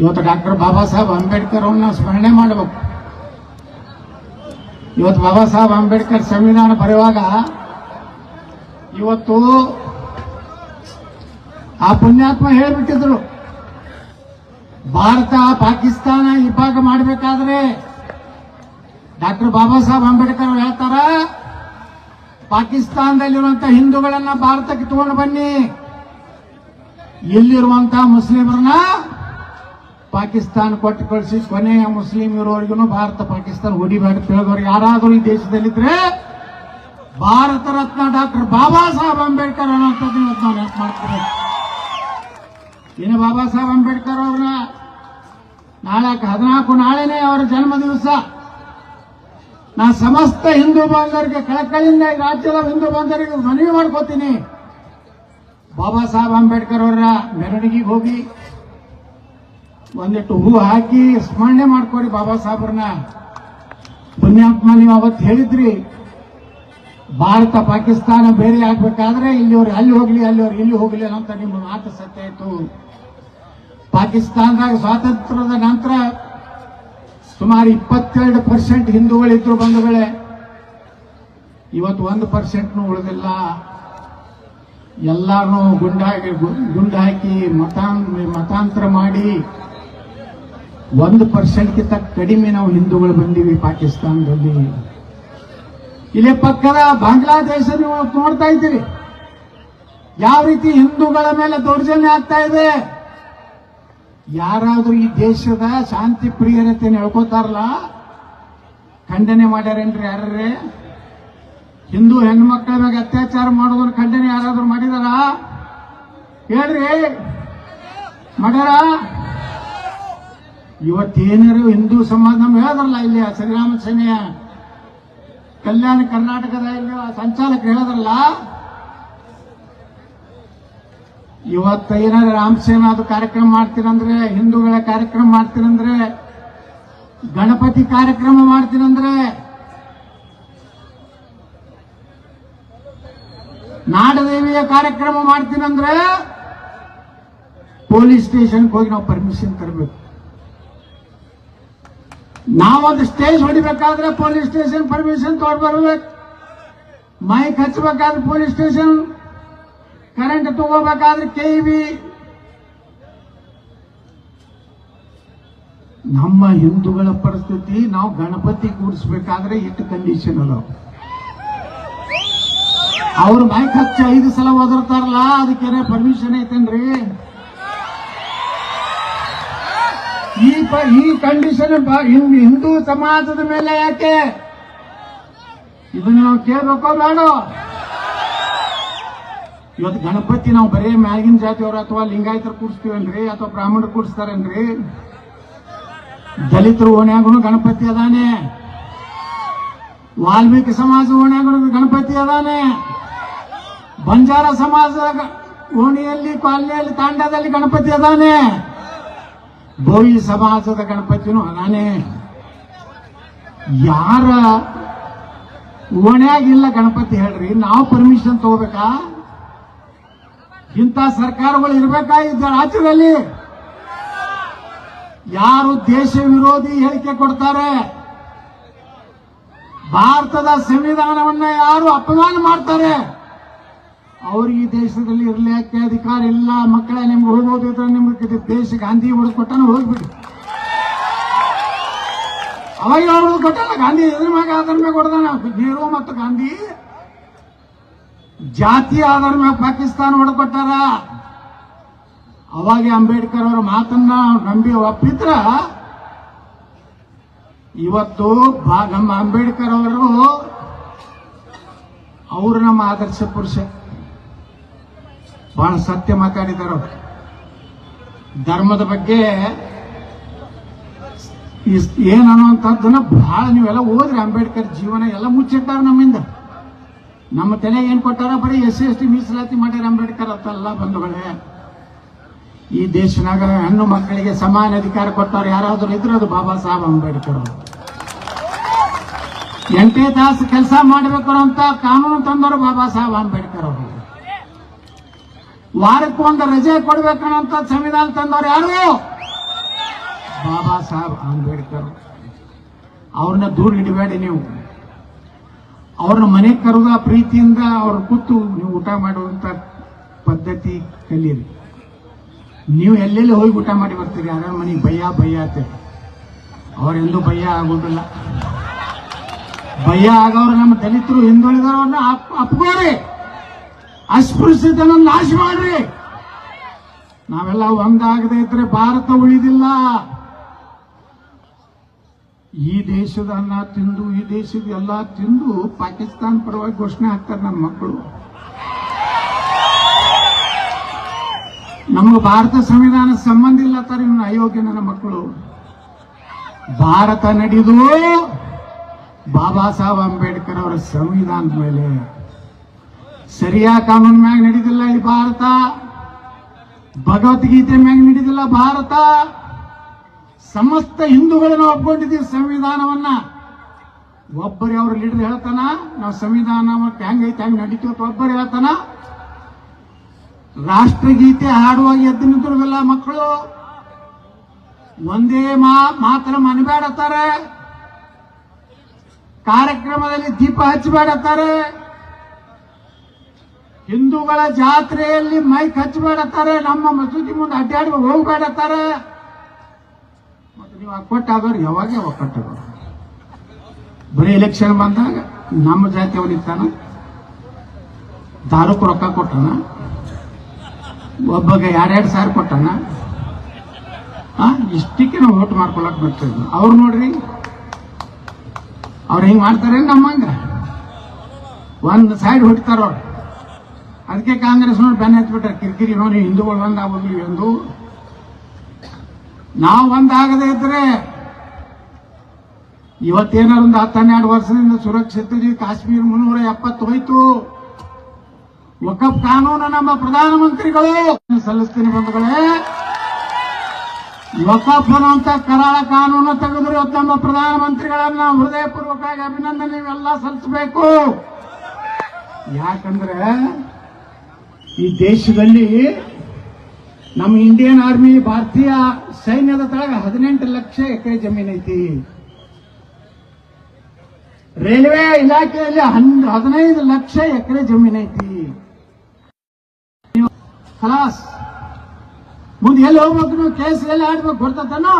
ಇವತ್ತು ಡಾಕ್ಟರ್ ಬಾಬಾ ಸಾಹೇಬ್ ಅಂಬೇಡ್ಕರ್ ಅವ್ರನ್ನ ಸ್ಮರಣೆ ಮಾಡಬೇಕು. ಇವತ್ತು ಬಾಬಾ ಸಾಹೇಬ್ ಅಂಬೇಡ್ಕರ್ ಸಂವಿಧಾನ ಬರೆಯುವಾಗ ಇವತ್ತು ಆ ಪುಣ್ಯಾತ್ಮ ಹೇಳಿಬಿಟ್ಟಿದ್ರು. ಭಾರತ ಪಾಕಿಸ್ತಾನ ಇಬ್ಬಾಗ ಮಾಡಬೇಕಾದ್ರೆ ಡಾಕ್ಟರ್ ಬಾಬಾ ಸಾಹೇಬ್ ಅಂಬೇಡ್ಕರ್ ಅವ್ರು ಹೇಳ್ತಾರ, ಪಾಕಿಸ್ತಾನದಲ್ಲಿರುವಂತ ಹಿಂದೂಗಳನ್ನ ಭಾರತಕ್ಕೆ ತಗೊಂಡು ಬನ್ನಿ. ಇಲ್ಲಿರುವಂತಹ ಮುಸ್ಲಿಮರನ್ನ ಪಾಕಿಸ್ತಾನ ಕೊಟ್ಟು ಕಳಿಸಿ ಕೊನೆಯ ಮುಸ್ಲಿಂ ಇರೋರಿಗೂ ಭಾರತ, ಪಾಕಿಸ್ತಾನ ಹೊಡಿಬೇಡ ತಿಳಿದವ್ರು ಯಾರಾದರೂ ಈ ದೇಶದಲ್ಲಿದ್ರೆ ಭಾರತ ರತ್ನ ಡಾಕ್ಟರ್ ಬಾಬಾ ಸಾಹೇಬ್ ಅಂಬೇಡ್ಕರ್ ಅನ್ನೋಂಥದ್ದು ಇವತ್ತು ನಾವು ನೆನಪು ಮಾಡ್ತೀವಿ. ಇನ್ನು ಬಾಬಾ ಸಾಹೇಬ್ ಅಂಬೇಡ್ಕರ್ ಅವ್ರನ್ನ? ನಾಳೆ ಹದಿನಾಲ್ಕು ನಾಳೆನೇ ಅವರ ಜನ್ಮ ದಿವಸ ನಾ ಸಮಸ್ತ ಹಿಂದೂ ಬಾಂಧವರಿಗೆ, ಕಳಕಳಿಯಿಂದ ರಾಜ್ಯದ ಹಿಂದೂ ಬಾಂಧವರಿಗೆ ಮನವಿ ಮಾಡ್ಕೋತೀನಿ. ಬಾಬಾ ಸಾಹೇಬ್ ಅಂಬೇಡ್ಕರ್ ಅವರ ಮೆರವಣಿಗೆಗೆ ಹೋಗಿ ಒಂದಿಟ್ಟು ಹೂ ಹಾಕಿ ಸ್ಮರಣೆ ಮಾಡ್ಕೊಡಿ ಬಾಬಾ ಸಾಹೇಬ್ರನ್ನ. ಪುಣ್ಯಾತ್ಮ, ನೀವು ಅವತ್ತು ಹೇಳಿದ್ರಿ, ಭಾರತ, ಪಾಕಿಸ್ತಾನ ಬೇರೆ ಆಗ್ಬೇಕಾದ್ರೆ ಇಲ್ಲಿವ್ರು ಅಲ್ಲಿ ಹೋಗ್ಲಿ, ಅಲ್ಲಿವ್ರು ಇಲ್ಲಿ ಹೋಗ್ಲಿ ಅಂತ ನಿಮ್ಮ ಮಾತು ಸತ್ಯ ಆಯ್ತು. ಪಾಕಿಸ್ತಾನದಾಗ ಸ್ವಾತಂತ್ರ್ಯದ ನಂತರ ಸುಮಾರು ಇಪ್ಪತ್ತೆರಡು ಪರ್ಸೆಂಟ್ ಹಿಂದೂಗಳಿದ್ರು ಬಂಧುಗಳೇ. ಇವತ್ತು ಒಂದು ಪರ್ಸೆಂಟ್ನು ಉಳಿದಿಲ್ಲ. ಎಲ್ಲಾನು ಗುಂಡಾಗಿ ಗುಂಡಾಕಿ ಮತಾನ್, ಮತಾಂತರ ಮಾಡಿ ಒಂದು ಪರ್ಸೆಂಟ್ಗಿಂತ ಕಡಿಮೆ ನಾವು ಹಿಂದೂಗಳು ಬಂದೀವಿ ಪಾಕಿಸ್ತಾನದಲ್ಲಿ. ಇಲ್ಲಿ ಪಕ್ಕದ ಬಾಂಗ್ಲಾದೇಶ ನೀವು ನೋಡ್ತಾ ಇದ್ದೀರಿ ಯಾವ ರೀತಿ ಹಿಂದೂಗಳ ಮೇಲೆ ದೌರ್ಜನ್ಯ ಆಗ್ತಾ ಇದೆ. ಯಾರಾದ್ರೂ ಈ ದೇಶದ ಶಾಂತಿ ಪ್ರಿಯರತೆ ಹೇಳ್ಕೊತಾರಲ್ಲ? ಖಂಡನೆ ಮಾಡ್ಯಾರೇನ್ರಿ ಯಾರೇ ಹಿಂದೂ ಹೆಣ್ಮಕ್ಳ ಮೇಲೆ ಅತ್ಯಾಚಾರ ಮಾಡೋದನ್ನ ಖಂಡನೆ ಯಾರಾದ್ರೂ ಮಾಡಿದಾರ? ಹೇಳ್ರಿ, ಮಾಡ್ಯಾರ? ಇವತ್ತೇನಾರು ಹಿಂದೂ ಸಮಾಜ ನಮ್ಗೆ ಹೇಳಿದ್ರಲ್ಲ ಇಲ್ಲಿ ಶ್ರೀರಾಮ ಸೇನೆಯ ಕಲ್ಯಾಣ ಕರ್ನಾಟಕದ ಇಲ್ಲಿ ಆ ಸಂಚಾಲಕ ಹೇಳಿದ್ರಲ್ಲ? ಇವತ್ತ ಏನಾರ ರಾಮಸೇನಾದು ಕಾರ್ಯಕ್ರಮ ಮಾಡ್ತೀರಂದ್ರೆ ಹಿಂದೂಗಳ ಕಾರ್ಯಕ್ರಮ ಮಾಡ್ತೀರಂದ್ರೆ ಗಣಪತಿ ಕಾರ್ಯಕ್ರಮ ಮಾಡ್ತೀರಂದ್ರೆ ನಾಡದೇವಿಯ ಕಾರ್ಯಕ್ರಮ ಮಾಡ್ತೀನಂದ್ರೆ, ಪೊಲೀಸ್ ಸ್ಟೇಷನ್ಗೆ ಹೋಗಿ ನಾವು ಪರ್ಮಿಷನ್ ತರಬೇಕು. ನಾವೊಂದು ಸ್ಟೇಜ್ ಹೊಡಿಬೇಕಾದ್ರೆ ಪೊಲೀಸ್ ಸ್ಟೇಷನ್ ಪರ್ಮಿಷನ್ ತಗೊಂಡು ಬರ್ಬೇಕು. ಮೈಕ್ ಹಚ್ಚಬೇಕಾದ್ರೆ ಪೊಲೀಸ್ ಸ್ಟೇಷನ್ ಕರೆಂಟ್ ತಗೋಬೇಕಾದ್ರೆ ಕೆ ಇ ನಮ್ಮ ಹಿಂದೂಗಳ ಪರಿಸ್ಥಿತಿ, ನಾವು ಗಣಪತಿ ಕೂಡಿಸ್ಬೇಕಾದ್ರೆ ಇಟ್ಟು ಕಂಡೀಷನ್ ಅಲ್ಲ. ಅವ್ರು ಮೈಕ್ ಹಚ್ಚಿ ಐದು ಸಲ ಒದರ್ತಾರಲ್ಲ, ಅದಕ್ಕೆ ಪರ್ಮಿಷನ್ ಐತೇನ್ರಿ? ಈ ಈ ಕಂಡೀಷನ್ ಹಿಂದೂ ಸಮಾಜದ ಮೇಲೆ ಯಾಕೆ? ಇದನ್ನ ನಾವು ಕೇಳ್ಬೇಕೋ ಬೇಡ? ಇವತ್ತು ಗಣಪತಿ ನಾವು ಬರೀ ಮ್ಯಾಗಿನ ಜಾತಿಯವರು ಅಥವಾ ಲಿಂಗಾಯತರು ಕೂಡಿಸ್ತೀವನ್ರಿ ಅಥವಾ ಬ್ರಾಹ್ಮಣರು ಕೂಡಿಸ್ತಾರನ್ರಿ ದಲಿತರು ಓಣ್ಯಾಗೂ ಗಣಪತಿ ಅದಾನೆ. ವಾಲ್ಮೀಕಿ ಸಮಾಜ ಓಣ್ಯಾಗೂ ಗಣಪತಿ ಅದಾನೆ. ಬಂಜಾರ ಸಮಾಜದ ಓಣಿಯಲ್ಲಿ ಕಾಲನಿಯಲ್ಲಿ ತಾಂಡದಲ್ಲಿ ಗಣಪತಿ ಅದಾನೆ. ಬೋಯಿ ಸಮಾಜದ ಗಣಪತಿನೂ ನಾನೇ. ಯಾರ ಓಣ್ಯಾಗಿಲ್ಲ ಗಣಪತಿ ಹೇಳ್ರಿ, ನಾವು ಪರ್ಮಿಷನ್ ತಗೋಬೇಕಾ? ಇಂಥ ಸರ್ಕಾರಗಳು ಇರಬೇಕಾ ಇದ್ದ ರಾಜ್ಯದಲ್ಲಿ? ಯಾರು ದೇಶ ವಿರೋಧಿ ಹೇಳಿಕೆ ಕೊಡ್ತಾರೆ? ಭಾರತದ ಸಂವಿಧಾನವನ್ನ ಯಾರು ಅಪಮಾನ ಮಾಡ್ತಾರೆ? ಅವ್ರಿಗೆ ಈ ದೇಶದಲ್ಲಿ ಇರ್ಲಿಕ್ಕೆ ಅಧಿಕಾರ ಇಲ್ಲ, ಮಕ್ಕಳ ನಿಮ್ಗೆ ಹೋಗೋದಿದ್ರೆ ನಿಮ್ಗೆ ದೇಶ ಗಾಂಧಿ ಹೊಡೆದು ಕೊಟ್ಟಾನ ಹೋಗ್ಬಿಡಿ ಅವಾಗ ಹೊಡೆದು ಕೊಟ್ಟಲ್ಲ, ಗಾಂಧಿ ಎದುರು ಮ್ಯಾಗ ಆಧಾರ ಮ್ಯಾಗ ಹೊಡೆದಾನ ನೆಹರು ಮತ್ತು ಗಾಂಧಿ ಜಾತಿ ಆಧಾರ ಮ್ಯಾಗ ಪಾಕಿಸ್ತಾನ ಹೊಡೆಕೊಟ್ಟಾರ. ಅವಾಗ ಅಂಬೇಡ್ಕರ್ ಅವರ ಮಾತನ್ನ ನಂಬಿ ಒಪ್ಪಿದ್ರ, ಇವತ್ತು ನಮ್ಮ ಅಂಬೇಡ್ಕರ್ ಅವರು ಅವರು ನಮ್ಮ ಆದರ್ಶ ಪುರುಷ. ಬಹಳ ಸತ್ಯ ಮಾತಾಡಿದ್ದಾರೆ ಅವ್ರು. ಧರ್ಮದ ಬಗ್ಗೆ ಏನು ಅನ್ನುವಂಥದ್ದನ್ನ ಬಹಳ ನೀವೆಲ್ಲ ಓದ್ರಿ. ಅಂಬೇಡ್ಕರ್ ಜೀವನ ಎಲ್ಲ ಮುಚ್ಚಿಟ್ಟಾರ ನಮ್ಮಿಂದ. ನಮ್ಮ ತಲೆ ಏನ್ ಕೊಟ್ಟಾರ ಬರೀ ಎಸ್ ಸಿ, ಎಸ್ ಟಿ, ಮೀಸಲಾತಿ ಮಾಡ್ಯಾರ ಅಂಬೇಡ್ಕರ್ ಅಂತಲ್ಲ ಬಂಧುಗಳೇ. ಈ ದೇಶನಾಗ ಹೆಣ್ಣು ಮಕ್ಕಳಿಗೆ ಸಮಾನ ಅಧಿಕಾರ ಕೊಟ್ಟವ್ರು ಯಾರಾದ್ರೂ ಇದ್ರೆ ಅದು ಬಾಬಾ ಸಾಹೇಬ್ ಅಂಬೇಡ್ಕರ್ ಎಂಟೇ ತಾಸು ಕೆಲಸ ಮಾಡಬೇಕು ಅಂತ ಕಾನೂನು ತಂದವರು ಬಾಬಾ ಸಾಹೇಬ್ ಅಂಬೇಡ್ಕರ್. ಅವರು ವಾರಕ್ಕೆ ಒಂದು ರಜೆ ಕೊಡ್ಬೇಕನ್ನೋಂತ ಸಂವಿಧಾನ ತಂದವ್ರು ಯಾರು? ಬಾಬಾ ಸಾಹೇಬ್ ಅಂಬೇಡ್ಕರ್. ಅವ್ರನ್ನ ದೂರ ಇಡಬೇಡಿ ನೀವು. ಅವ್ರನ್ನ ಮನೆಗೆ ಕರೆದ ಪ್ರೀತಿಯಿಂದ ಅವ್ರ ಕೂತು ನೀವು ಊಟ ಮಾಡುವಂತ ಪದ್ಧತಿ ಕಲೀರಿ ನೀವು ಎಲ್ಲೆಲ್ಲಿ ಹೋಗಿ ಊಟ ಮಾಡಿ ಬರ್ತೀರಿ? ಯಾರ ಮನೆಗೆ ಭಯ ಭಯ ಅಂತ ಅವರೆಲ್ಲೂ ಭಯ ಆಗೋದಿಲ್ಲ. ಭಯ ಆಗೋರು ನಮ್ಮ ದಲಿತರು, ಹಿಂದುಳಿದವ್ರನ್ನ ಅಪ್ ಅಪ್ಕೋರಿ ಅಸ್ಪೃಶ್ಯತನ ನಾಶ ಮಾಡ್ರಿ. ನಾವೆಲ್ಲ ಒಂದಾಗದೇ ಇದ್ರೆ ಭಾರತ ಉಳಿದಿಲ್ಲ. ಈ ದೇಶದ ಅನ್ನ ತಿಂದು, ಈ ದೇಶದ ಎಲ್ಲ ತಿಂದು ಪಾಕಿಸ್ತಾನ ಪರವಾಗಿ ಘೋಷಣೆ ಹಾಕ್ತಾರೆ ನನ್ನ ಮಕ್ಕಳು. ನಮಗೆ ಭಾರತ ಸಂವಿಧಾನ ಸಂಬಂಧ ಇಲ್ಲ ತರ ಇವ್ನ ಅಯೋಗ್ಯ ನನ್ನ ಮಕ್ಕಳು. ಭಾರತ ನಡೆದು ಬಾಬಾ ಸಾಹೇಬ್ ಅಂಬೇಡ್ಕರ್ ಅವರ ಸಂವಿಧಾನದ ಮೇಲೆ ಸರಿಯಾದ ಕಾನೂನು ಮ್ಯಾಗ ನಡೀದಿಲ್ಲ ಈ ಭಾರತ? ಭಗವದ್ಗೀತೆ ಮ್ಯಾಗ ನಡೆದಿಲ್ಲ ಭಾರತ? ಸಮಸ್ತ ಹಿಂದೂಗಳನ್ನ ಒಪ್ಕೊಂಡಿದ್ದೀವಿ ಸಂವಿಧಾನವನ್ನ. ಒಬ್ಬರೇ ಅವ್ರ ಲೀಡರ್ ಹೇಳ್ತಾನ, ನಾವು ಸಂವಿಧಾನ ಹೆಂಗೈತೆ ಹೆಂಗ್ ನಡೀತೀವಿ ಅಂತ ಒಬ್ಬರು ಹೇಳ್ತಾನ. ರಾಷ್ಟ್ರಗೀತೆ ಹಾಡುವಾಗ ಎದ್ದು ನಿಂತಿರೋದಿಲ್ಲ ಮಕ್ಕಳು, ಒಂದೇ ಮಾತ್ರ ಮನಬೇಡತ್ತಾರೆ ಕಾರ್ಯಕ್ರಮದಲ್ಲಿ ದೀಪ ಹಚ್ಚಬೇಡತ್ತಾರೆ ಹಿಂದೂಗಳ ಜಾತ್ರೆಯಲ್ಲಿ ಮೈಕ್ ಹಚ್ಚಬೇಡತ್ತಾರೆ ನಮ್ಮ ಮಸೂದಿ ಮುಂದೆ ಅಡ್ಡಾಡಿ ಹೋಗ್ಬೇಡತ್ತಾರೆ ಮತ್ತೆ ನೀವು ಒಕ್ಕಟ್ಟಾಗೋರು ಯಾವಾಗ ಒಕ್ಕಟ್ಟಾಗೋರು ಬರೀ ಎಲೆಕ್ಷನ್ ಬಂದಾಗ ನಮ್ಮ ಜಾತಿ ತಾನ ದಾರುಕ್ ರೊಕ್ಕ ಕೊಟ್ಟನ? ಒಬ್ಬಗೆ ಎರಡೆರಡು ಸಾವಿರ ಕೊಟ್ಟನ? ಇಷ್ಟಕ್ಕೆ ನಾವು ಓಟ್ ಮಾಡ್ಕೊಳಕ್ ಬರ್ತಿದ್ವಿ ಅವ್ರು ನೋಡ್ರಿ, ಅವ್ರು ಹಿಂಗ್ ಮಾಡ್ತಾರೆ ನಮ್ಮಂಗ? ಒಂದ್ ಸೈಡ್ ಹೊಡಿತಾರ ಅವ್ರು. ಅದಕ್ಕೆ ಕಾಂಗ್ರೆಸ್ ನೋಡಿ ಬೆನ್ನ ಹತ್ಬಿಟ್ರೆ ಕಿರಿಕಿರಿ ನೋಡಿ ಹಿಂದೂಗಳು ಒಂದ್ ಎಂದು. ನಾವು ಒಂದಾಗದೇ ಇದ್ರೆ ಇವತ್ತೇನಾರ ಒಂದು ಹತ್ತು ಹನ್ನೆರಡು ವರ್ಷದಿಂದ ಸುರಕ್ಷಿತ ಕಾಶ್ಮೀರ ಮುನ್ನೂರ ಎಪ್ಪತ್ತು ಹೋಯ್ತು. ವಕಫ್ ಕಾನೂನು ನಮ್ಮ ಪ್ರಧಾನಮಂತ್ರಿಗಳು ಸಲ್ಲಿಸ್ತೀನಿ ಬಂಧುಗಳೇ. ವಕಫ್ ಅನ್ನುವಂತ ಕರಾಳ ಕಾನೂನು ತೆಗೆದ್ರು ನಮ್ಮ ಪ್ರಧಾನಮಂತ್ರಿಗಳನ್ನ ಹೃದಯಪೂರ್ವಕವಾಗಿ ಅಭಿನಂದನೆ ನೀವೆಲ್ಲ ಸಲ್ಲಿಸಬೇಕು. ಯಾಕಂದ್ರೆ ಈ ದೇಶದಲ್ಲಿ ನಮ್ಮ ಇಂಡಿಯನ್ ಆರ್ಮಿ ಭಾರತೀಯ ಸೈನ್ಯದ ತಳಗ ಹದಿನೆಂಟು ಲಕ್ಷ ಎಕರೆ ಜಮೀನು ಐತಿ. ರೈಲ್ವೆ ಇಲಾಖೆಯಲ್ಲಿ ಹದಿನೈದು ಲಕ್ಷ ಎಕರೆ ಜಮೀನು ಐತಿ. ಖಲಾಸ್ ಮುಂದೆ ಎಲ್ಲಿ ಹೋಗ್ಬೇಕು ನೀವು? ಕೇಸ್ ಎಲ್ಲಿ ಆಡ್ಬೇಕು ಗೊತ್ತತನೋ?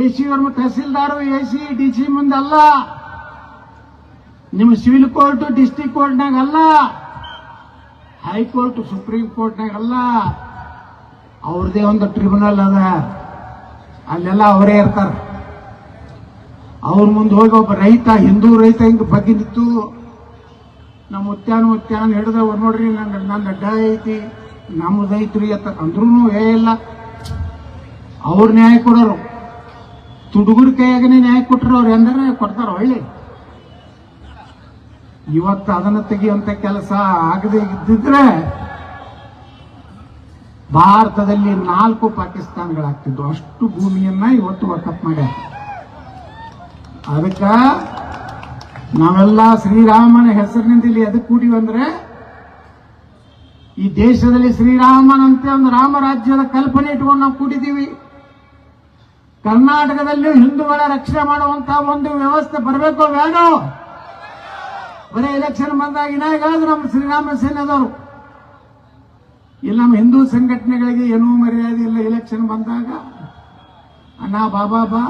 ಎ ಸಿ ಅವ್ರ tahsildar, A C, D C ಮುಂದಲ್ಲ. ನಿಮ್ಮ ಸಿವಿಲ್ ಕೋರ್ಟ್, ಡಿಸ್ಟಿಕ್ ಕೋರ್ಟ್ನಾಗ ಅಲ್ಲ ಹೈಕೋರ್ಟ್, ಸುಪ್ರೀಂ ಕೋರ್ಟ್ನಾಗೆಲ್ಲ ಅವ್ರದೇ ಒಂದು ಟ್ರಿಬ್ಯುನಲ್ ಅದ. ಅಲ್ಲೆಲ್ಲ ಅವರೇ ಇರ್ತಾರ. ಅವ್ರ ಮುಂದೆ ಹೋಗಿ ಒಬ್ಬ ರೈತ, ಹಿಂದೂ ರೈತ ಹಿಂಗ್ ಬಗ್ಗೆ ನಮ್ಮ ಉತ್ಯಾನ ಉತ್ಯಾನ ಹಿಡಿದ ನೋಡ್ರಿ, ನಂಗೆ ನನ್ನ ಅಡ್ಡ ಐತಿ ನಮ್ಮ ರೈತರು ಅಂತ ಅಂದ್ರೂ ಏ ಇಲ್ಲ. ಅವ್ರು ನ್ಯಾಯ ಕೊಡೋರು. ತುಡುಗರ ಕೈಯಾಗನೇ ನ್ಯಾಯ ಕೊಟ್ಟರು ಅವ್ರು ಎಂದ್ರೆ ಕೊಡ್ತಾರ, ಒಳ್ಳೆ. ಇವತ್ತು ಅದನ್ನ ತೆಗೆಯುವಂತ ಕೆಲಸ ಆಗದೆ ಇದ್ದಿದ್ರೆ ಭಾರತದಲ್ಲಿ ನಾಲ್ಕು ಪಾಕಿಸ್ತಾನಗಳಾಗ್ತಿದ್ವು. ಅಷ್ಟು ಭೂಮಿಯನ್ನ ಇವತ್ತು ವಕಪ್ ಮಾಡ್ಯಾರ. ಅದಕ್ಕ ನಾವೆಲ್ಲ ಶ್ರೀರಾಮನ ಹೆಸರಿನಿಂದ ಇಲ್ಲಿ ಎದಕ್ಕೆ ಕೂಡಿವಂದ್ರೆ ಈ ದೇಶದಲ್ಲಿ ಶ್ರೀರಾಮನಂತೆ ಒಂದು ರಾಮರಾಜ್ಯದ ಕಲ್ಪನೆ ಇಟ್ಕೊಂಡು ನಾವು ಕೂಡಿದ್ದೀವಿ ಕರ್ನಾಟಕದಲ್ಲಿ ಹಿಂದೂಗಳ ರಕ್ಷಣೆ ಮಾಡುವಂತ ಒಂದು ವ್ಯವಸ್ಥೆ ಬರಬೇಕು ಬೇಡ? ಬರೀ ಎಲೆಕ್ಷನ್ ಬಂದಾಗ ಇನ್ನಾಗಾದ್ರೂ ನಮ್ಮ ಶ್ರೀರಾಮ ಸೇನೆದವರು. ಇಲ್ಲಿ, ನಮ್ಮ ಹಿಂದೂ ಸಂಘಟನೆಗಳಿಗೆ ಏನೂ ಮರ್ಯಾದೆ ಇಲ್ಲ ಎಲೆಕ್ಷನ್ ಬಂದಾಗ. ಅಣ್ಣ, ಬಾಬಾ, ಬಾ.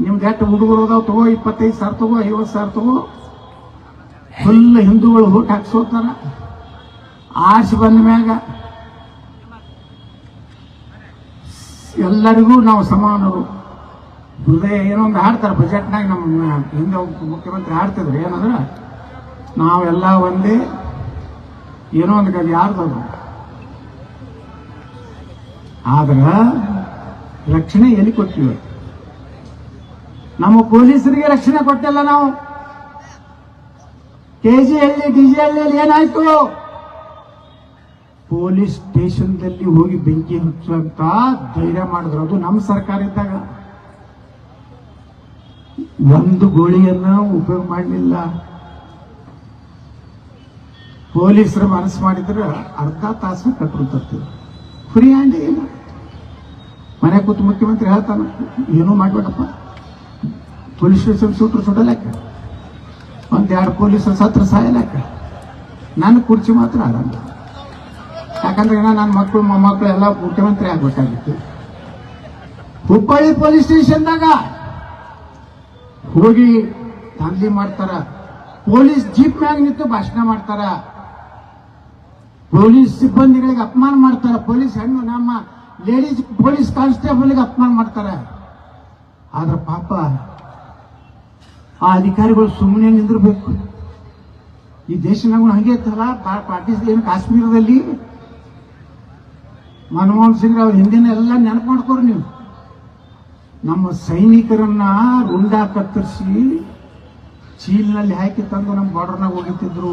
ನಿಮ್ದು ಎಷ್ಟು ಹುಡುಗರು ಅದಾವ ತಗೋ, ಇಪ್ಪತ್ತೈದು ಸಾವಿರ ತಗೋ, ಐವತ್ತು ಸಾವಿರ ತಗೋ. ಫುಲ್ ಹಿಂದೂಗಳು ಓಟ್ ಹಾಕ್ಸೋತಾರ. ಆಸೆ ಬಂದ ಮ್ಯಾಗ ಎಲ್ಲರಿಗೂ ನಾವು ಸಮಾನರು. ಹೃದಯ ಏನೋ ಒಂದು ಹಾಡ್ತಾರೆ ಬಜೆಟ್ನಾಗ ನಮ್ಮ, ಹಿಂದೆ ಮುಖ್ಯಮಂತ್ರಿ ಹಾಡ್ತಿದ್ರು, ಏನಂದ್ರೆ, ನಾವೆಲ್ಲ ಒಂದೇ, ಏನೋ ಒಂದು ಅದು? ಯಾರ್ದದು ಆದ್ರೆ, ರಕ್ಷಣೆ ಎಲ್ಲಿ ಕೊಟ್ಟಿವೆ ನಮ್ಮ ಪೊಲೀಸರಿಗೆ ರಕ್ಷಣೆ ಕೊಟ್ಟಿಲ್ಲ ನಾವು. ಕೆಜಿಯಲ್ಲಿ ಡಿಜಿಯಲ್ಲಿ ಏನಾಯ್ತು? ಪೊಲೀಸ್ ಸ್ಟೇಷನ್ದಲ್ಲಿ ಹೋಗಿ ಬೆಂಕಿ ಹಚ್ಚುವಂತ ಧೈರ್ಯ ಮಾಡಿದ್ರು. ಅದು ನಮ್ಮ ಸರ್ಕಾರ ಇದ್ದಾಗ. ಒಂದು ಗೋಳಿಯನ್ನ ಉಪಯೋಗ ಮಾಡಲಿಲ್ಲ. ಪೊಲೀಸರು ಮನಸ್ಸು ಮಾಡಿದ್ರೆ ಅರ್ಧ ತಾಸು ಕಟ್ಟರು ತರ್ತೀವಿ. ಫ್ರೀ ಹ್ಯಾಂಡ್ ಇಲ್ಲ. ಮನೆ ಕೂತು ಮುಖ್ಯಮಂತ್ರಿ ಹೇಳ್ತಾನ, ಏನೂ ಮಾಡ್ಬೇಕಪ್ಪ ಪೊಲೀಸ್ ಸ್ಟೇಷನ್ ಸುಟ್ರು ಸುಡಲಾಕ? ಒಂದ್ ಎರಡು ಪೊಲೀಸರು ಸತ್ರ ಸಾಯಲಕ್ಕ ನನ್ನ ಕುರ್ಚಿ ಮಾತ್ರ ಆರಾಮ. ಯಾಕಂದ್ರೆ ನನ್ನ ಮಕ್ಕಳು ಮೊಮ್ಮಕ್ಕಳು ಎಲ್ಲ ಮುಖ್ಯಮಂತ್ರಿ ಆಗ್ಬೇಕಾಗಿತ್ತು. ಹುಬ್ಬಳ್ಳಿ ಪೊಲೀಸ್ ಸ್ಟೇಷನ್ದಾಗ ಹೋಗಿ ದಾಂಧಲಿ ಮಾಡ್ತಾರ. ಪೊಲೀಸ್ ಜೀಪ್ ಮ್ಯಾಗ ನಿಂತು ಭಾಷಣ ಮಾಡ್ತಾರ. ಪೊಲೀಸ್ ಸಿಬ್ಬಂದಿಗಳಿಗೆ ಅಪಮಾನ ಮಾಡ್ತಾರ. ಪೊಲೀಸ್ ಹೆಣ್ಣು, ನಮ್ಮ ಲೇಡೀಸ್ ಪೊಲೀಸ್ ಕಾನ್ಸ್ಟೇಬಲ್ಗೆ ಅಪಮಾನ ಮಾಡ್ತಾರ. ಆದ್ರೆ ಪಾಪ ಆ ಅಧಿಕಾರಿಗಳು ಸುಮ್ಮನೆ ನಿಂದಿರ್ಬೇಕು. ಈ ದೇಶನಾಗ ಹಂಗೆ ಇತ್ತಲ್ಲ? ಏನು ಕಾಶ್ಮೀರದಲ್ಲಿ? ಮನಮೋಹನ್ ಸಿಂಗ್ ಅವ್ರ ಹಿಂದಿನ ಎಲ್ಲ ನೆನಪು ಮಾಡ್ಕೋರಿ ನೀವು. ನಮ್ಮ ಸೈನಿಕರನ್ನ ರುಂಡ ಕತ್ತರಿಸಿ ಚೀಲ್ನಲ್ಲಿ ಹಾಕಿ ತಂದು ನಮ್ಮ ಬಾರ್ಡರ್ನಾಗ ಹೋಗಿತ್ತಿದ್ರು.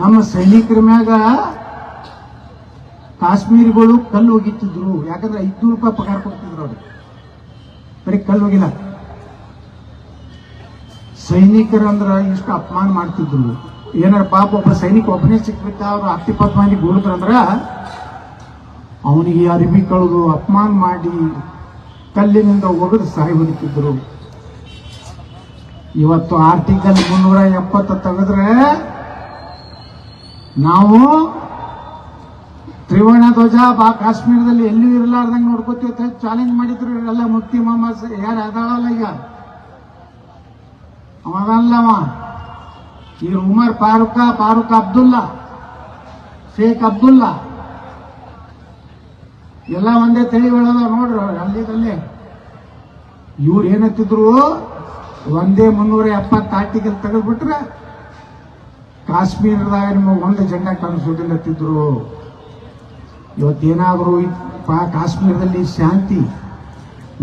ನಮ್ಮ ಸೈನಿಕರ ಮ್ಯಾಗ ಕಾಶ್ಮೀರಿಗಳು ಕಲ್ಲು ಒಗಿತಿದ್ರು ಯಾಕಂದ್ರೆ ಐದ್ನೂರು ರೂಪಾಯಿ ಪಗಾರ ಕೊಡ್ತಿದ್ರು ಅವ್ರು. ಬರೀ ಕಲ್ಲು ಒಗಿಲ್ಲ ಸೈನಿಕರಂದ್ರೆ ಇಷ್ಟು ಅಪಮಾನ ಮಾಡ್ತಿದ್ರು. ಏನಾರ ಪಾಪ ಒಬ್ಬ ಸೈನಿಕ ಒಬ್ಬನೇ ಸಿಕ್ಬಿಟ್ಟ, ಅವ್ರು ಹತ್ತಿಪ್ಪತ್ತು ಮಂದಿ ಗೂಡಿದ್ರಂದ್ರ ಅವನಿಗೆ ಅರಿವಿ ಕಳೆದು ಅಪಮಾನ ಮಾಡಿ ಕಲ್ಲಿನಿಂದ ಒಗೆದು ಸಾಯಿ ಹೊಡಿತಿದ್ರು. ಇವತ್ತು ಆರ್ಟಿಕಲ್ ಮುನ್ನೂರ ಎಪ್ಪತ್ತ ತೆಗೆದ್ರೆ ನಾವು ತ್ರಿವರ್ಣ ಧ್ವಜ, ಬಾ ಕಾಶ್ಮೀರದಲ್ಲಿ ಎಲ್ಲೂ ಇರಲಾರ್ದಂಗೆ ನೋಡ್ಕೋತೀವಿ ಚಾಲೆಂಜ್ ಮಾಡಿದ್ರು. ಎಲ್ಲ ಮುಕ್ತಿ ಮಾಮ ಯಾರು ಅದಾಳಲ್ಲ ಈಗ? ಅವ ಅದಲ್ಲ ಅವ. ಈಗ ಉಮರ್ ಫಾರೂಕ, ಫಾರೂಕ್ ಅಬ್ದುಲ್ಲಾ, ಶೇಖ್ ಅಬ್ದುಲ್ಲಾ. ಎಲ್ಲ ಒಂದೇ ತಳಿ ಬೆಳೆದ ನೋಡ್ರಿ ಅಲ್ಲಿದಲ್ಲಿ ಇವ್ರು ಏನತ್ತಿದ್ರು? ಒಂದೇ ಮುನ್ನೂರ ಎಪ್ಪತ್ತು ಆರ್ಟಿಕಲ್ ತೆಗೆದ್ಬಿಟ್ರೆ ಕಾಶ್ಮೀರದಾಗ ನಿಮಗೆ ಒಂದು ಜೆಂಡಾ ಕಾಣಿಸೋದಿಲ್ಲತ್ತಿದ್ರು. ಇವತ್ತೇನಾದರೂ ಕಾಶ್ಮೀರದಲ್ಲಿ ಶಾಂತಿ,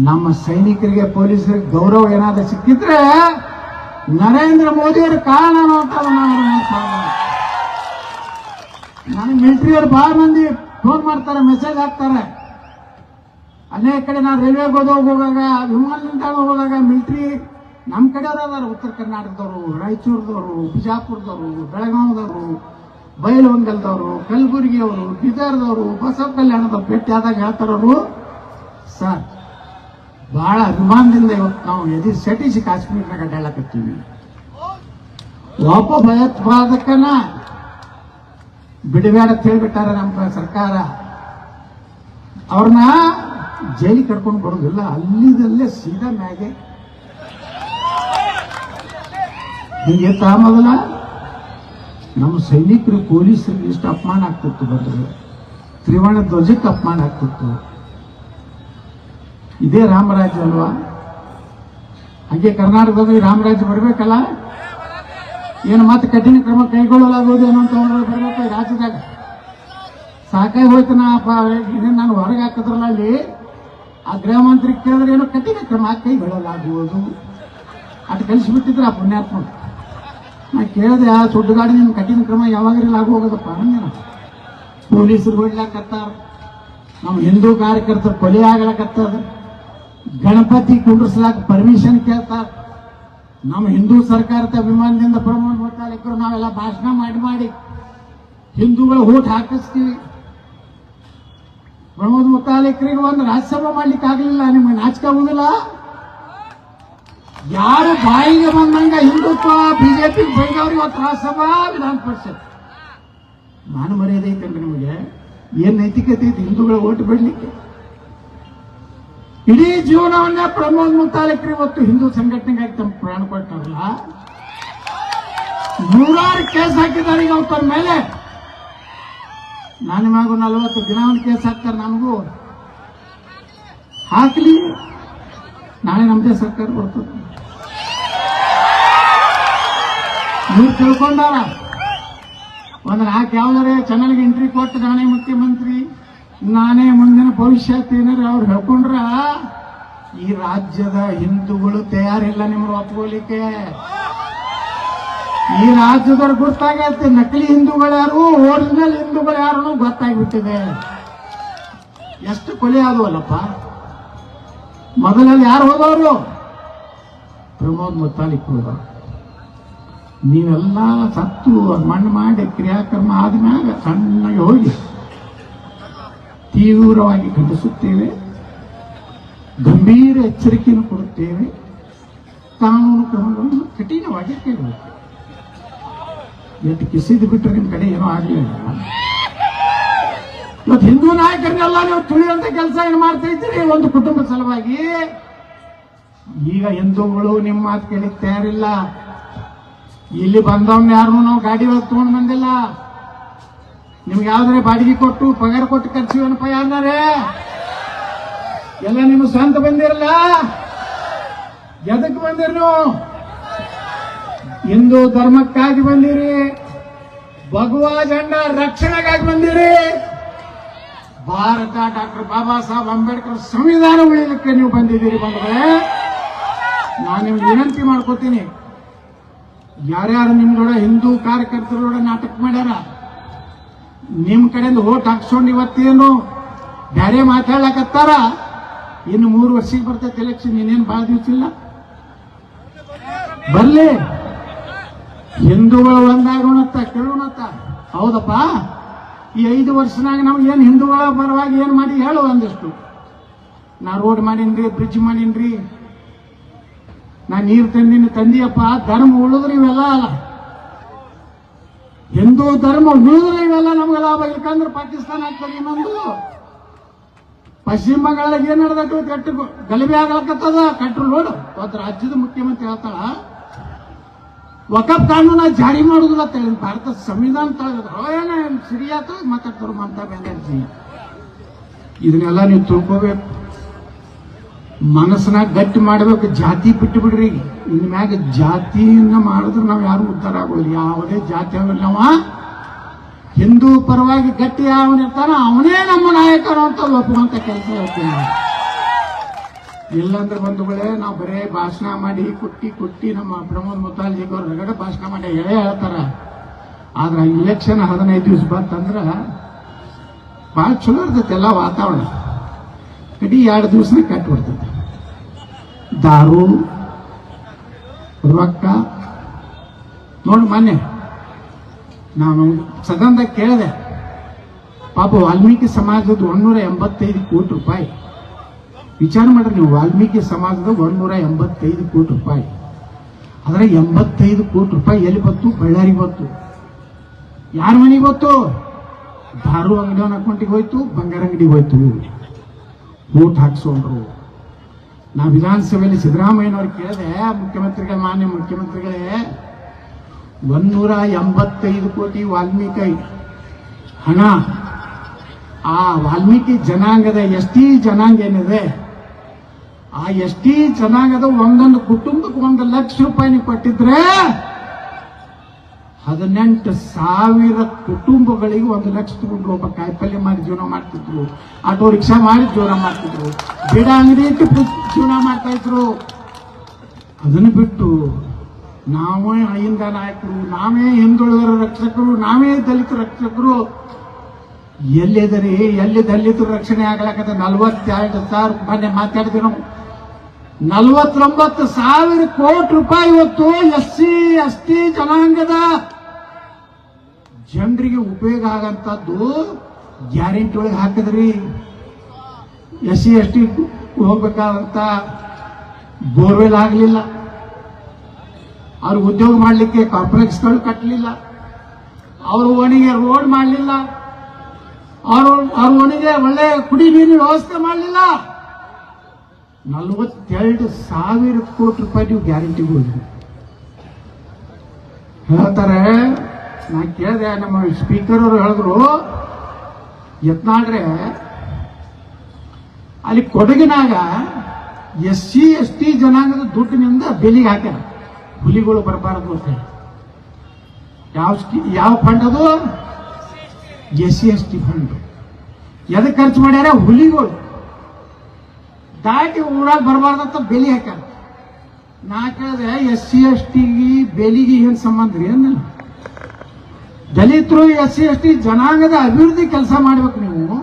ನಮ್ಮ ಸೈನಿಕರಿಗೆ, ಪೊಲೀಸರಿಗೆ ಗೌರವ ಏನಾದರೂ ಸಿಕ್ಕಿದ್ರೆ ನರೇಂದ್ರ ಮೋದಿಯವ್ರ ಕಾರಣ ನನಗೆ ಮಿಲಿಟರಿಯವ್ರು ಭಾಳ ಮಂದಿ ಫೋನ್ ಮಾಡ್ತಾರೆ ಮೆಸೇಜ್ ಹಾಕ್ತಾರೆ. ಅನೇಕ ಕಡೆ ನಾವು ರೈಲ್ವೆಗೆ ಹೋದಾಗ ಹೋಗಾಗ, ವಿಮಾನ ನಿಲ್ದಾಣ ಹೋದಾಗ ಮಿಲ್ಟ್ರಿ ನಮ್ಮ ಕಡೆಯವರು ಅದಾರ ಉತ್ತರ ಕರ್ನಾಟಕದವರು, ರಾಯಚೂರದವರು, ಬಿಜಾಪುರದವರು, ಬೆಳಗಾವದವರು ಬೈಲಹೊಂಗಲದವರು ಕಲಬುರಗಿಯವರು, ಬೀದರ್ದವರು, ಬಸವ ಕಲ್ಯಾಣದವ್ರು ಭೇಟಿ ಆದಾಗ ಹೇಳ್ತಾರವರು, ಸರ್ ಬಹಳ ಅಭಿಮಾನದಿಂದ ಇವತ್ತು ನಾವು ಎದಿ ಸಟಿಸಿ ಕಾಶ್ಮೀರ್ನಾಗ ಅಡ್ಡಾಡಕತ್ತೀವಿ ಒಬ್ಬ ಭಯೋತ್ಪಾದಕನ ಬಿಡಬೇಡ ಅಂತ ಹೇಳ್ಬಿಟ್ಟಾರ ನಮ್ಮ ಸರ್ಕಾರ. ಅವ್ರನ್ನ ಜೈಲಿಗೆ ಕರ್ಕೊಂಡು ಬರೋದಿಲ್ಲ ಅಲ್ಲಿದಲ್ಲೇ ಸೀದಾ ಮ್ಯಾಗೆ. ಹಿಂಗೆ ಮೊದಲ ನಮ್ಮ ಸೈನಿಕರು ಪೊಲೀಸರಿಗೆ ಇಷ್ಟು ಅಪಮಾನ ಆಗ್ತಿತ್ತು ಬಂದ್ರೆ. ತ್ರಿವರ್ಣ ಧ್ವಜಕ್ಕೆ ಅಪಮಾನ ಆಗ್ತಿತ್ತು. ಇದೇ ರಾಮರಾಜ್ಯ ಅಲ್ವಾ? ಹಾಗೆ ಕರ್ನಾಟಕದಲ್ಲಿ ರಾಮರಾಜ್ಯ ಬರಬೇಕಲ್ಲ? ಏನು ಮತ್ತೆ ಕಠಿಣ ಕ್ರಮ ಕೈಗೊಳ್ಳಲಾಗುವುದು ಏನೋ ಅಂತ ಬರಬೇಕು ರಾಜ್ಯದಾಗ. ಸಾಕಾಗಿ ಹೋಯ್ತು ನಾ ಇದೇನು ನಾನು ಹೊರಗೆ ಹಾಕಿದ್ರಲ್ಲ ಅಲ್ಲಿ. ಆ ಗೃಹ ಮಂತ್ರಿ ಕೇಳಿದ್ರೆ ಏನೋ ಕಠಿಣ ಕ್ರಮ ಕೈಗೊಳ್ಳಲಾಗುವುದು ಅದು ಕಲಿಸಿಬಿಟ್ಟಿದ್ರೆ ಆ ಪುಣ್ಯಾತ್ಮ. ನಾ ಕೇಳಿದೆ ಆ ಸುಡ್ಡುಗಾಡಿ ನಿನ್ನ ಕಠಿಣ ಕ್ರಮ ಯಾವಾಗ ಆಗು ಹೋಗೋದಪ್ಪ ಹಂಗೇನ ಪೊಲೀಸರು ಹೊಡ್ಲಾಕತ್ತಾರ ನಮ್ಮ ಹಿಂದೂ ಕಾರ್ಯಕರ್ತರು ಕೊಲೆ ಆಗ್ಲಕತ್ತದ ಗಣಪತಿ ಕುಂಡ್ರಸ್ಲಾಕ ಪರ್ಮಿಷನ್ ಕೇಳ್ತಾರ. ನಮ್ಮ ಹಿಂದೂ ಸರ್ಕಾರದ ಅಭಿಮಾನದಿಂದ ಪ್ರಮಾಣ ಮುತಾಲಿಕರು ನಾವೆಲ್ಲ ಭಾಷಣ ಮಾಡಿ ಮಾಡಿ ಹಿಂದೂಗಳ ಓಟ್ ಹಾಕಿಸ್ತೀವಿ. ಪ್ರಮೋದ್ ಮುತಾಲಿಕರಿಗೆ ಒಂದು ರಾಜ್ಯಸಭಾ ಮಾಡ್ಲಿಕ್ಕೆ ಆಗ್ಲಿಲ್ಲ ನಿಮ್ಗೆ ನಾಚಿಕ ಆಗುದಿಲ್ಲ? ಯಾರು ಬಾಯಿಗೆ ಬಂದಂಗ ಹಿಂದುತ್ವ, ಬಿಜೆಪಿ ಬೈದವ್ರಿಗೆ ಇವತ್ತು ರಾಜ್ಯಸಭಾ, ವಿಧಾನ ಪರಿಷತ್? ನಾನು ಮರ್ಯಾದೆ ಐತೆ ನಿಮಗೆ? ಏನ್ ನೈತಿಕತೆ ಐತಿ ಹಿಂದೂಗಳ ಓಟ್ ಬಿಡ್ಲಿಕ್ಕೆ? ಇಡೀ ಜೀವನವನ್ನ ಪ್ರಮೋದ್ ಮುತಾಲಿಕರು ಇವತ್ತು ಹಿಂದೂ ಸಂಘಟನೆಗಾಗಿ ತಮ್ಮ ಪ್ರಾಣ ಕೊಟ್ಟಾರಲ್ಲ? ನೂರಾರು ಕೇಸ್ ಹಾಕಿದ್ದಾರೆ ಈಗ ಅವ್ರ ಮೇಲೆ. ನನ್ನ ಮಗು ನಲವತ್ತು ದಿನ ಒಂದು ಕೇಸ್ ಹಾಕ್ತಾರೆ ನಮಗೂ. ಹಾಕ್ಲಿ. ನಾಳೆ ನಮ್ದೇ ಸರ್ಕಾರ ಬರ್ತದೆ. ನೀವು ತಿಳ್ಕೊಂಡಾರ? ಒಂದು ನಾಲ್ಕು ಯಾವ್ದಾರೆ ಚೆನ್ನಾಗಿ ಎಂಟ್ರಿ ಕೊಟ್ಟು ನಾನೇ ಮುಖ್ಯಮಂತ್ರಿ, ನಾನೇ ಮುಂದಿನ ಭವಿಷ್ಯ ಏನಾರ ಅವ್ರು ಹೇಳ್ಕೊಂಡ್ರ, ಈ ರಾಜ್ಯದ ಹಿಂದೂಗಳು ತಯಾರಿಲ್ಲ ನಿಮ್ಗೆ ಒಪ್ಕೋಲಿಕ್ಕೆ. ಈ ರಾಜ್ಯದವ್ರು ಗೊತ್ತಾಗತ್ತೆ, ನಕಲಿ ಹಿಂದೂಗಳು ಯಾರು ಒರಿಜಿನಲ್ ಹಿಂದೂಗಳು ಯಾರು ಗೊತ್ತಾಗ್ಬಿಟ್ಟಿದೆ. ಎಷ್ಟು ಕೊಲೆ ಆದವಲ್ಲಪ್ಪ? ಮೊದಲಲ್ಲಿ ಯಾರು ಹೋದವರು? ಪ್ರಮೋದ್ ಮುತ್ತಾಲಿಕ್ ಹೋದ. ನೀವೆಲ್ಲ ಸತ್ತು ಮಣ್ಣು ಮಾಡಿ, ಕ್ರಿಯಾಕರ್ಮ ಆದ್ಮ್ಯಾಗ ಸಣ್ಣಗೆ ಹೋಗಿ ತೀವ್ರವಾಗಿ ಖಂಡಿಸುತ್ತೇವೆ ಗಂಭೀರ ಎಚ್ಚರಿಕೆಯನ್ನು ಕೊಡುತ್ತೇವೆ, ಕಾನೂನು ಕ್ರಮಗಳನ್ನು ಕಠಿಣವಾಗಿ ಕೈಗೊಳ್ಳುತ್ತೇವೆ. ಎಷ್ಟು ಕಿಸಿದ್ ಬಿಟ್ಟರೆ ನಿಮ್ ಕಡೆ ಏನೋ ಆಗ್ಲಿಲ್ಲ. ಇವತ್ತು ಹಿಂದೂ ನಾಯಕರನ್ನೆಲ್ಲ ನೀವು ತುಳಿಯುವಂತ ಕೆಲಸ ಏನು ಮಾಡ್ತಾ ಇದ್ದೀರಿ? ಒಂದು ಕುಟುಂಬ ಸಲುವಾಗಿ. ಈಗ ಹಿಂದೂಗಳು ನಿಮ್ಮ ಮಾತು ಕೇಳಿಕ್ ತಯಾರಿಲ್ಲ. ಇಲ್ಲಿ ಬಂದವನ್ನ ಯಾರನ್ನೂ ನಾವು ಗಾಡಿ ಒಳಗೆ ತಗೊಂಡು ಬಂದಿಲ್ಲ. ನಿಮ್ಗೆ ಯಾವ್ದಾರೆ ಬಾಡಿಗೆ ಕೊಟ್ಟು, ಪಗಾರ ಕೊಟ್ಟು ಕರ್ಸಿವನಪ್ಪ ಯಾರೇ ಎಲ್ಲ ನಿಮ್ಮ ಸ್ವಂತ ಬಂದಿರಲ್ಲ? ಎದಕ್ಕೆ ಬಂದಿರಿ ನೀವು? ಹಿಂದೂ ಧರ್ಮಕ್ಕಾಗಿ ಬಂದಿರಿ, ಭಗವಾ ಜಂಡ ರಕ್ಷಣೆಗಾಗಿ ಬಂದಿರಿ. ಭಾರತ ಡಾಕ್ಟರ್ ಬಾಬಾ ಸಾಹೇಬ್ ಅಂಬೇಡ್ಕರ್ ಸಂವಿಧಾನ ಉಳಿಯಲಿಕ್ಕೆ ನೀವು ಬಂದಿದ್ದೀರಿ ಬಂದ್ರೆ. ನಾನು ನಿಮ್ಗೆ ವಿನಂತಿ ಮಾಡ್ಕೋತೀನಿ. ಯಾರ್ಯಾರು ನಿಮ್ಗೂಡ ಹಿಂದೂ ಕಾರ್ಯಕರ್ತರೊಡ ನಾಟಕ ಮಾಡ್ಯಾರ, ನಿಮ್ ಕಡೆಯಿಂದ ಓಟ್ ಹಾಕ್ಸ್ಕೊಂಡು ಇವತ್ತೇನು ಬೇರೆ ಮಾತಾಡ್ಲಕತ್ತಾರ? ಇನ್ನು ಮೂರು ವರ್ಷಕ್ಕೆ ಬರ್ತೈತೆ ಎಲೆಕ್ಷನ್ ಇನ್ನೇನು ಭಾಳ ದಿವಸ ಇಲ್ಲ. ಬರ್ಲಿ. ಹಿಂದೂಗಳು ಒಂದಾಗೋಣತ್ತ ಕೇಳೋಣತ್ತ ಹೌದಪ್ಪ? ಈ ಐದು ವರ್ಷನಾಗ ನಾವು ಏನು ಹಿಂದೂಗಳ ಪರವಾಗಿ ಏನು ಮಾಡಿ ಹೇಳು ಒಂದಿಷ್ಟು. ನಾ ರೋಡ್ ಮಾಡೀನ್ರಿ, ಬ್ರಿಡ್ಜ್ ಮಾಡೀನ್ರಿ. ನಾ ನೀರು ತಂದಿನಿ ತಂದಿಯಪ್ಪ, ಧರ್ಮ ಉಳಿದ್ರೆ ಇವೆಲ್ಲ ಅಲ್ಲ. ಹಿಂದೂ ಧರ್ಮ ಉಳಿದ್ರೆ ಇವೆಲ್ಲ ನಮ್ಗೆ ಲಾಭ. ಇಲ್ಕಂದ್ರೆ ಪಾಕಿಸ್ತಾನ ಆಗ್ತದೆ ಇನ್ನೊಂದು. ಪಶ್ಚಿಮ ಬಂಗಾಳದಾಗ ಏನ್ ನಡೆದಟ್ಟು ಕಟ್ಟು ಗಲಭೆ ಆಗ್ಲಕತ್ತದ? ಕಟ್ರು ನೋಡು. ರಾಜ್ಯದ ಮುಖ್ಯಮಂತ್ರಿ ಹೇಳ್ತಾಳ ವಕಫ್ ಕಾನೂನ ಜಾರಿ ಮಾಡುದಿಲ್ಲ ಅಂತ ಹೇಳಿ ಭಾರತ ಸಂವಿಧಾನ ತಳಗದ್ರು ಏನ ಸಿರಿಯಾತ ಮಾತಾಡ್ತಾರೆ ಮಮತಾ ಬ್ಯಾನರ್ಜಿ ಇದನ್ನೆಲ್ಲ ನೀವು ತಿಳ್ಕೋಬೇಕು. ಮನಸ್ಸನ್ನ ಗಟ್ಟಿ ಮಾಡ್ಬೇಕು. ಜಾತಿ ಬಿಟ್ಟು ಬಿಡ್ರಿ. ಇನ್ ಮ್ಯಾಗ ಜಾತಿಯನ್ನ ಮಾಡಿದ್ರೆ ನಾವು ಯಾರು ಉದ್ಧಾರ ಆಗೋದಿಲ್ಲ. ಯಾವುದೇ ಜಾತಿ ಆಗಲ್ಲ ನಾವ ಹಿಂದೂ ಪರವಾಗಿ ಗಟ್ಟಿ ಯಾವನಿರ್ತಾನ ಅವನೇ ನಮ್ಮ ನಾಯಕರು ಅಂತ ಒಪ್ಪುವಂತ ಕೆಲಸ ಹೇಳ್ತೀನಿ. ಇಲ್ಲಂದ್ರೆ ಬಂಧುಗಳೇ ನಾವು ಬರೇ ಭಾಷಣ ಮಾಡಿ ಕುಟ್ಟಿ ಕುಟ್ಟಿ ನಮ್ಮ ಪ್ರಮೋದ್ ಮುತಾಲ್ಜಿಗೆ ಅವ್ರ ರಗಡ ಭಾಷಣ ಮಾಡಿ ಹೇಳೇ ಹೇಳ್ತಾರ. ಆದ್ರೆ ಇಲೆಕ್ಷನ್ ಹದಿನೈದು ದಿವಸ ಬಂತಂದ್ರ ಭಾಳ ಚಲೋ ಇರ್ತೈತೆ ಎಲ್ಲ ವಾತಾವರಣ. ಇಡೀ ಎರಡು ದಿವಸನ ಕಟ್ಟಿ ಬರ್ತೈತೆ ದಾರು, ರೊಕ್ಕ. ನೋಡಿ ಮೊನ್ನೆ ನಾನು ಸದನದಾಗ ಕೇಳಿದೆ, ಪಾಪ ವಾಲ್ಮೀಕಿ ಸಮಾಜದ ಒಂದೂರ ಎಂಬತ್ತೈದು ಕೋಟಿ ರೂಪಾಯಿ ವಿಚಾರ ಮಾಡ್ರಿ, ನೀವು ವಾಲ್ಮೀಕಿ ಸಮಾಜದ ಒಂದೂರ ಎಂಬತ್ತೈದು ಕೋಟಿ ರೂಪಾಯಿ. ಅದರ ಎಂಬತ್ತೈದು ಕೋಟಿ ರೂಪಾಯಿ ಎಲ್ಲಿ ಬಂತು? ಬಳ್ಳಾರಿ ಬಂತು. ಯಾರ ಮನೆಗೆ ಬಂತು? ದಾರು ಅಂಗಡಿಯವನ ಅಕೌಂಟಿಗೆ ಹೋಯ್ತು, ಬಂಗಾರ ಅಂಗಡಿಗೆ ಹೋಯ್ತು. ಓಟ್ ಹಾಕ್ಸೋರು ನಾ ವಿಧಾನಸಭೆಯಲ್ಲಿ ಸಿದ್ದರಾಮಯ್ಯನವ್ರು ಕೇಳಿದೆ ಮುಖ್ಯಮಂತ್ರಿಗಳೇ, ಮಾನ್ಯ ಮುಖ್ಯಮಂತ್ರಿಗಳೇ, ಒಂದೂರ ಎಂಬತ್ತೈದು ಕೋಟಿ ವಾಲ್ಮೀಕಿ. ಹಣ. ಆ ವಾಲ್ಮೀಕಿ ಜನಾಂಗದ ಎಷ್ಟೀ ಜನಾಂಗ ಏನಿದೆ? ಆ ಎಸ್ ಚೆನ್ನಾಗದ, ಒಂದೊಂದು ಕುಟುಂಬಕ್ಕೆ ಒಂದು ಲಕ್ಷ ರೂಪಾಯಿ ಕೊಟ್ಟಿದ್ರೆ ಹದಿನೆಂಟು ಸಾವಿರ ಕುಟುಂಬಗಳಿಗೆ ಒಂದು ಲಕ್ಷ ತಗೊಂಡು ಒಬ್ಬ ಕಾಯಿಪಲ್ಯ ಮಾಡಿ ಜೀವನ ಮಾಡ್ತಿದ್ರು. ಆಟೋ ರಿಕ್ಷಾ ಮಾಡಿ ಜೀವನ ಮಾಡ್ತಿದ್ರು. ಗಿಡ ಅಂಗಡಿ ಇಟ್ಟು ಜೀವನ ಮಾಡ್ತಾ ಇದ್ರು. ಅದನ್ನು ಬಿಟ್ಟು ನಾವೇ ಅಹಿಂದ ನಾಯಕರು, ನಾವೇ ಹಿಂದುಳಿದರ ರಕ್ಷಕರು, ನಾವೇ ದಲಿತ ರಕ್ಷಕರು. ಎಲ್ಲಿದರಿ ಎಲ್ಲಿ ದಲಿತರು ರಕ್ಷಣೆ ಆಗ್ಲಾಕತ್ತ? ನಲ್ವತ್ತೆರಡು ಸಾವಿರ ಮನೆ ಮಾತಾಡ್ತೀವಿ ನಾವು. ನಲ್ವತ್ತೊಂಬತ್ತು ಸಾವಿರ ಕೋಟಿ ರೂಪಾಯಿ ಇವತ್ತು ಎಸ್ ಸಿ, ಎಸ್ ಟಿ ಜನಾಂಗದ ಜನರಿಗೆ ಉಪಯೋಗ ಆಗಂತದ್ದು ಗ್ಯಾರಂಟಿ ಒಳಗೆ ಹಾಕಿದ್ರಿ. ಎಸ್ ಸಿ, ಎಸ್ ಟಿ ಹೋಗ್ಬೇಕಾದಂತ ಬೋರ್ವೆಲ್ ಆಗಲಿಲ್ಲ. ಅವ್ರು ಉದ್ಯೋಗ ಮಾಡಲಿಕ್ಕೆ ಕಾಂಪ್ಲೆಕ್ಸ್ಗಳು ಕಟ್ಟಲಿಲ್ಲ ಅವರು ಓಣಿಗೆ ರೋಡ್ ಮಾಡಲಿಲ್ಲ. ಅವ್ರ ಅವ್ರ ಓಣಿಗೆ ಒಳ್ಳೆ ಕುಡಿ ನೀರಿನ ವ್ಯವಸ್ಥೆ ಮಾಡಲಿಲ್ಲ. ನಲ್ವತ್ತೆರಡು ಸಾವಿರ ಕೋಟಿ ರೂಪಾಯಿ ನೀವು ಗ್ಯಾರಂಟಿ ಹೋದ್ರಿ ಹೇಳ್ತಾರೆ ನಾ ಕೇಳಿದೆ, ನಮ್ಮ ಸ್ಪೀಕರ್ ಅವರು ಹೇಳಿದ್ರು, ಯತ್ನಾಳ್ರೆ, ಅಲ್ಲಿ ಕೊಡಗಿನಾಗ ಎಸ್ ಸಿ, ಎಸ್ ಟಿ ಜನಾಂಗದ ದುಡ್ಡಿನಿಂದ ಬೆಲೆಗೆ ಹಾಕ್ಯಾರ. ಹುಲಿಗಳು ಬರಬಾರದು ಅಂತ ಹೇಳಿ. ಯಾವ ಸ್ಕಿ ಯಾವ ಫಂಡ್ ಅದು? S C, S T fund ಎದಕ್ಕೆ ಖರ್ಚು ಮಾಡ್ಯಾರ? ಹುಲಿಗಳು. ದಾಟಿ ಊರಾಗ ಬರಬಾರ್ದಂತ ಬೆಲಿ ಹಾಕ್ಯಾರ ನಾ ಕೇಳಿದೆ ಎಸ್ ಸಿ ಎಸ್ ಟಿಗೆ ಬೆಲಿಗೆ ಏನ್ ಸಂಬಂಧ ರೀ? ಅಂದ ದಲಿತರು ಎಸ್ ಸಿ ಎಸ್ ಟಿ ಜನಾಂಗದ ಅಭಿವೃದ್ಧಿ ಕೆಲಸ ಮಾಡ್ಬೇಕು ನೀವು.